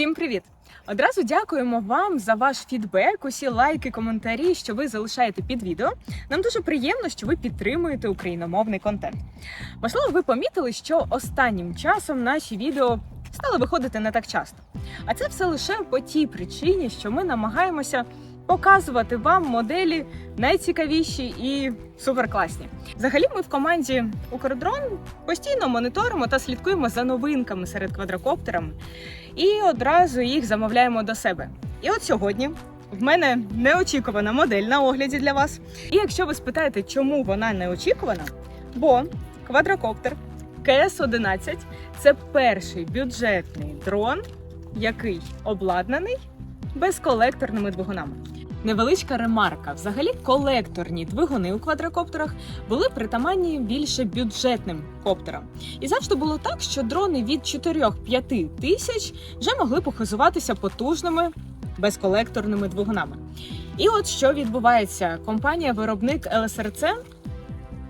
Всім привіт! Одразу дякуємо вам за ваш фідбек, усі лайки, коментарі, що ви залишаєте під відео. Нам дуже приємно, що ви підтримуєте україномовний контент. Можливо, ви помітили, що останнім часом наші відео стали виходити не так часто. А це все лише по тій причині, що ми намагаємося показувати вам моделі найцікавіші і суперкласні. Взагалі, ми в команді Укрдрон постійно моніторимо та слідкуємо за новинками серед квадрокоптерами і одразу їх замовляємо до себе. І от сьогодні в мене неочікувана модель на огляді для вас. І якщо ви спитаєте, чому вона неочікувана, бо квадрокоптер КС-11 це перший бюджетний дрон, який обладнаний безколекторними двигунами. Невеличка ремарка. Взагалі, колекторні двигуни у квадрокоптерах були притаманні більше бюджетним коптерам. І завжди було так, що дрони від 4-5 тисяч вже могли похизуватися потужними безколекторними двигунами. І от що відбувається: компанія-виробник ЛСРЦ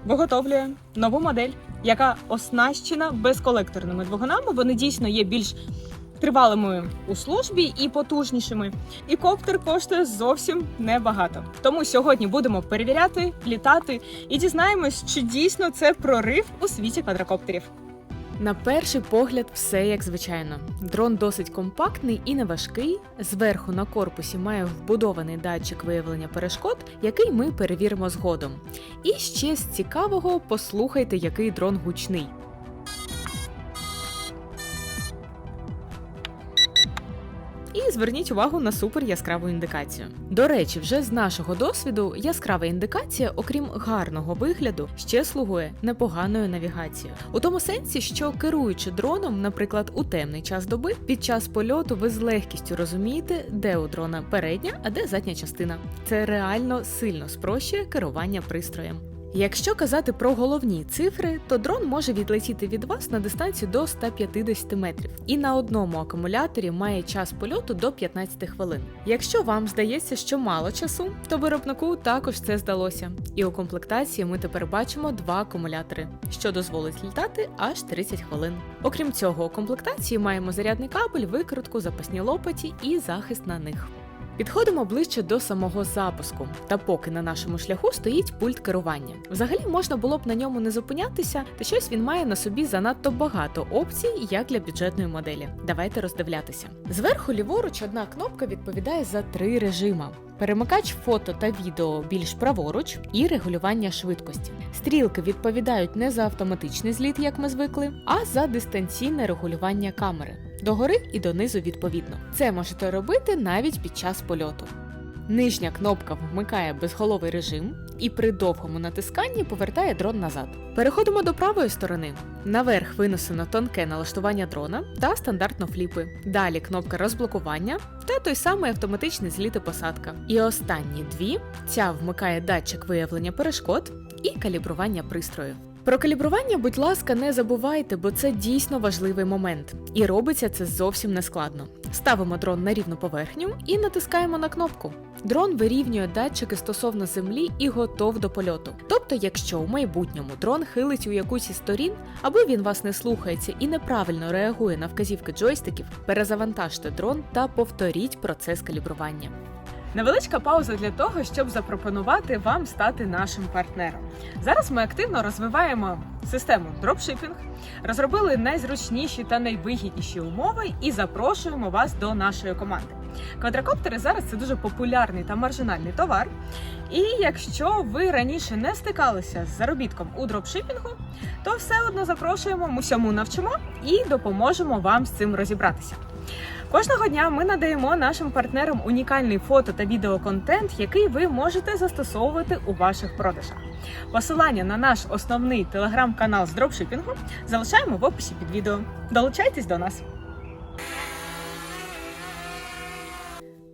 виготовлює нову модель, яка оснащена безколекторними двигунами. Вони дійсно є більш тривалими у службі і потужнішими. І коптер коштує зовсім небагато. Тому сьогодні будемо перевіряти, літати і дізнаємось, чи дійсно це прорив у світі квадрокоптерів. На перший погляд, все як звичайно. Дрон досить компактний і неважкий. Зверху на корпусі має вбудований датчик виявлення перешкод, який ми перевіримо згодом. І ще з цікавого послухайте, який дрон гучний. І зверніть увагу на супер яскраву індикацію. До речі, вже з нашого досвіду яскрава індикація, окрім гарного вигляду, ще слугує непоганою навігацією. У тому сенсі, що керуючи дроном, наприклад, у темний час доби, під час польоту ви з легкістю розумієте, де у дрона передня, а де задня частина. Це реально сильно спрощує керування пристроєм. Якщо казати про головні цифри, то дрон може відлетіти від вас на дистанцію до 150 метрів і на одному акумуляторі має час польоту до 15 хвилин. Якщо вам здається, що мало часу, то виробнику також це здалося. І у комплектації ми тепер бачимо два акумулятори, що дозволить літати аж 30 хвилин. Окрім цього, у комплектації маємо зарядний кабель, викрутку, запасні лопаті і захист на них. Підходимо ближче до самого запуску, та поки на нашому шляху стоїть пульт керування. Взагалі можна було б на ньому не зупинятися, та щось він має на собі занадто багато опцій, як для бюджетної моделі. Давайте роздивлятися. Зверху ліворуч одна кнопка відповідає за три режима. Перемикач фото та відео більш праворуч і регулювання швидкості. Стрілки відповідають не за автоматичний зліт, як ми звикли, а за дистанційне регулювання камери догори і донизу відповідно. Це можете робити навіть під час польоту. Нижня кнопка вмикає безголовий режим і при довгому натисканні повертає дрон назад. Переходимо до правої сторони. Наверх винесено тонке налаштування дрона та стандартно фліпи. Далі кнопка розблокування та той самий автоматичний зліт і посадка. І останні дві ця вмикає датчик виявлення перешкод і калібрування пристрою. Про калібрування, будь ласка, не забувайте, бо це дійсно важливий момент. І робиться це зовсім не складно. Ставимо дрон на рівну поверхню і натискаємо на кнопку. Дрон вирівнює датчики стосовно землі і готов до польоту. Тобто, якщо у майбутньому дрон хилить у якусь із сторін, або він вас не слухається і неправильно реагує на вказівки джойстиків, перезавантажте дрон та повторіть процес калібрування. Невеличка пауза для того, щоб запропонувати вам стати нашим партнером. Зараз ми активно розвиваємо систему дропшипінг, розробили найзручніші та найвигідніші умови і запрошуємо вас до нашої команди. Квадрокоптери зараз це дуже популярний та маржинальний товар. І якщо ви раніше не стикалися з заробітком у дропшипінгу, то все одно запрошуємо, ми всьому навчимо і допоможемо вам з цим розібратися. Кожного дня ми надаємо нашим партнерам унікальний фото та відеоконтент, який ви можете застосовувати у ваших продажах. Посилання на наш основний телеграм-канал з дропшипінгу залишаємо в описі під відео. Долучайтесь до нас!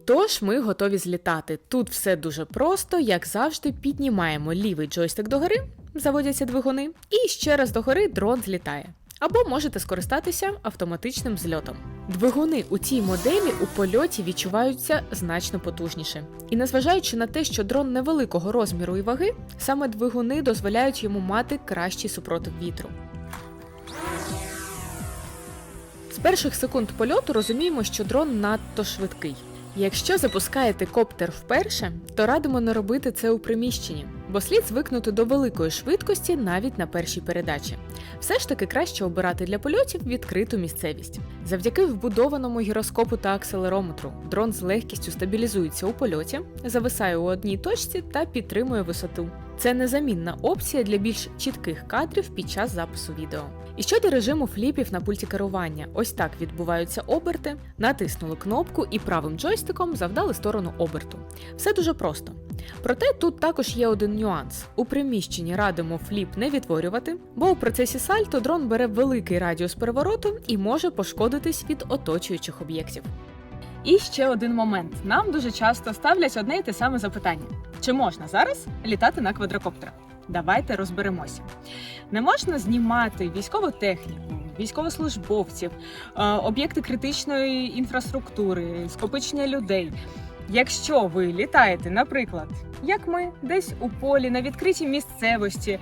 Тож ми готові злітати. Тут все дуже просто, як завжди, піднімаємо лівий джойстик догори, заводяться двигуни, і ще раз догори дрон злітає. Або можете скористатися автоматичним зльотом. Двигуни у цій моделі у польоті відчуваються значно потужніше. І незважаючи на те, що дрон невеликого розміру і ваги, саме двигуни дозволяють йому мати кращий супротив вітру. З перших секунд польоту розуміємо, що дрон надто швидкий. Якщо запускаєте коптер вперше, то радимо не робити це у приміщенні, бо слід звикнути до великої швидкості навіть на першій передачі. Все ж таки краще обирати для польотів відкриту місцевість. Завдяки вбудованому гіроскопу та акселерометру дрон з легкістю стабілізується у польоті, зависає у одній точці та підтримує висоту. Це незамінна опція для більш чітких кадрів під час запису відео. І щодо режиму фліпів на пульті керування, ось так відбуваються оберти, натиснули кнопку і правим джойстиком завдали сторону оберту. Все дуже просто. Проте тут також є один нюанс: у приміщенні радимо фліп не відтворювати, бо у процесі сальто дрон бере великий радіус перевороту і може пошкодитись від оточуючих об'єктів. І ще один момент: нам дуже часто ставлять одне і те саме запитання: чи можна зараз літати на квадрокоптерах? Давайте розберемося. Не можна знімати військову техніку, військовослужбовців, е, об'єкти критичної інфраструктури, скопичення людей. Якщо ви літаєте, наприклад, як ми, десь у полі на відкритій місцевості,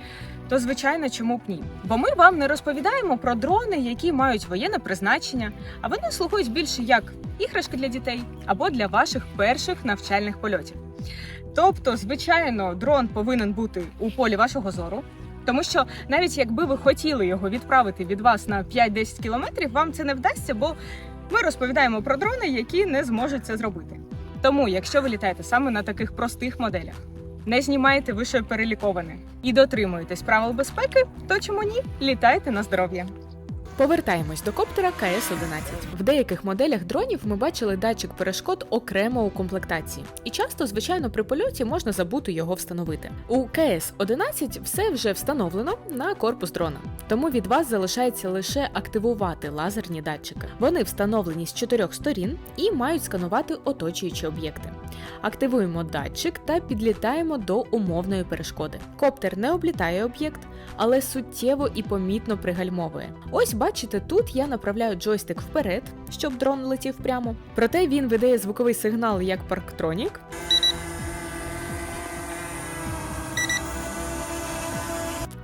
то звичайно, чому б ні? Бо ми вам не розповідаємо про дрони, які мають воєнне призначення, а вони слугують більше як іграшки для дітей або для ваших перших навчальних польотів. Тобто, звичайно, дрон повинен бути у полі вашого зору. Тому що навіть якби ви хотіли його відправити від вас на 5-10 кілометрів, вам це не вдасться, бо ми розповідаємо про дрони, які не зможуть це зробити. Тому, якщо ви літаєте саме на таких простих моделях, не знімаєте вище переліковане і дотримуєтесь правил безпеки, то чому ні? Літайте на здоров'я. Повертаємось до коптера КС-11. В деяких моделях дронів ми бачили датчик перешкод окремо у комплектації, і часто, звичайно, при польоті можна забути його встановити. У КС-11 все вже встановлено на корпус дрона, тому від вас залишається лише активувати лазерні датчики. Вони встановлені з чотирьох сторін і мають сканувати оточуючі об'єкти. Активуємо датчик та підлітаємо до умовної перешкоди. Коптер не облітає об'єкт, але суттєво і помітно пригальмовує. Ось бачите, тут я направляю джойстик вперед, щоб дрон летів прямо. Проте він видає звуковий сигнал як парктронік.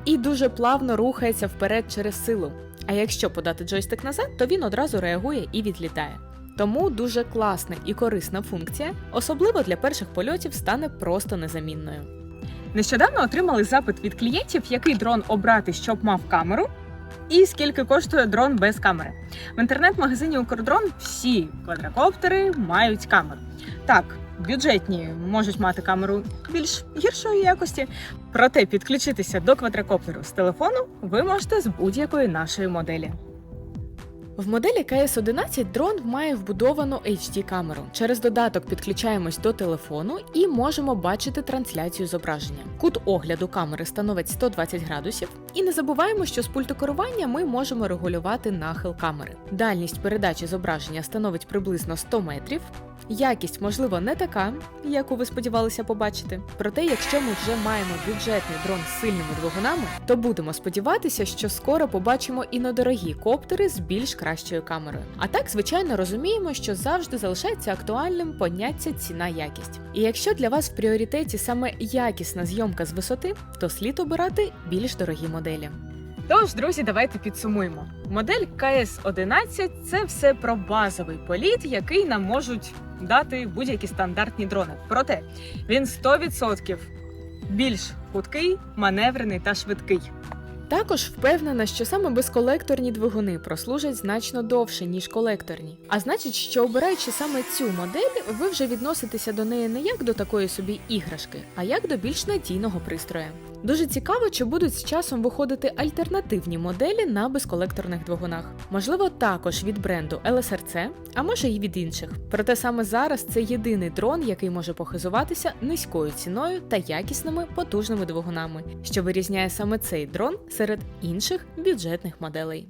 І дуже плавно рухається вперед через силу. А якщо подати джойстик назад, то він одразу реагує і відлітає. Тому дуже класна і корисна функція, особливо для перших польотів, стане просто незамінною. Нещодавно отримали запит від клієнтів, який дрон обрати, щоб мав камеру, і скільки коштує дрон без камери. В інтернет-магазині Укрдрон всі квадрокоптери мають камеру. Так, бюджетні можуть мати камеру більш гіршої якості, проте підключитися до квадрокоптеру з телефону ви можете з будь-якої нашої моделі. В моделі КС-11 дрон має вбудовану HD-камеру. Через додаток підключаємось до телефону і можемо бачити трансляцію зображення. Кут огляду камери становить 120 градусів. І не забуваємо, що з пульту керування ми можемо регулювати нахил камери. Дальність передачі зображення становить приблизно 100 метрів. Якість, можливо, не така, яку ви сподівалися побачити. Проте, якщо ми вже маємо бюджетний дрон з сильними двигунами, то будемо сподіватися, що скоро побачимо і недорогі коптери з більш кращою камерою. А так, звичайно, розуміємо, що завжди залишається актуальним поняття ціна-якість. І якщо для вас в пріоритеті саме якісна зйомка з висоти, то слід обирати більш дорогі моделі. Тож, друзі, давайте підсумуємо. Модель КС-11 це все про базовий політ, який нам можуть дати будь-які стандартні дрони. Проте він 100% більш худкий, маневрений та швидкий. Також впевнена, що саме безколекторні двигуни прослужать значно довше, ніж колекторні. А значить, що обираючи саме цю модель, ви вже відноситеся до неї не як до такої собі іграшки, а як до більш надійного пристрою. Дуже цікаво, чи будуть з часом виходити альтернативні моделі на безколекторних двигунах. Можливо, також від бренду LSRC, а може і від інших. Проте саме зараз це єдиний дрон, який може похизуватися низькою ціною та якісними потужними двигунами, що вирізняє саме цей дрон серед інших бюджетних моделей.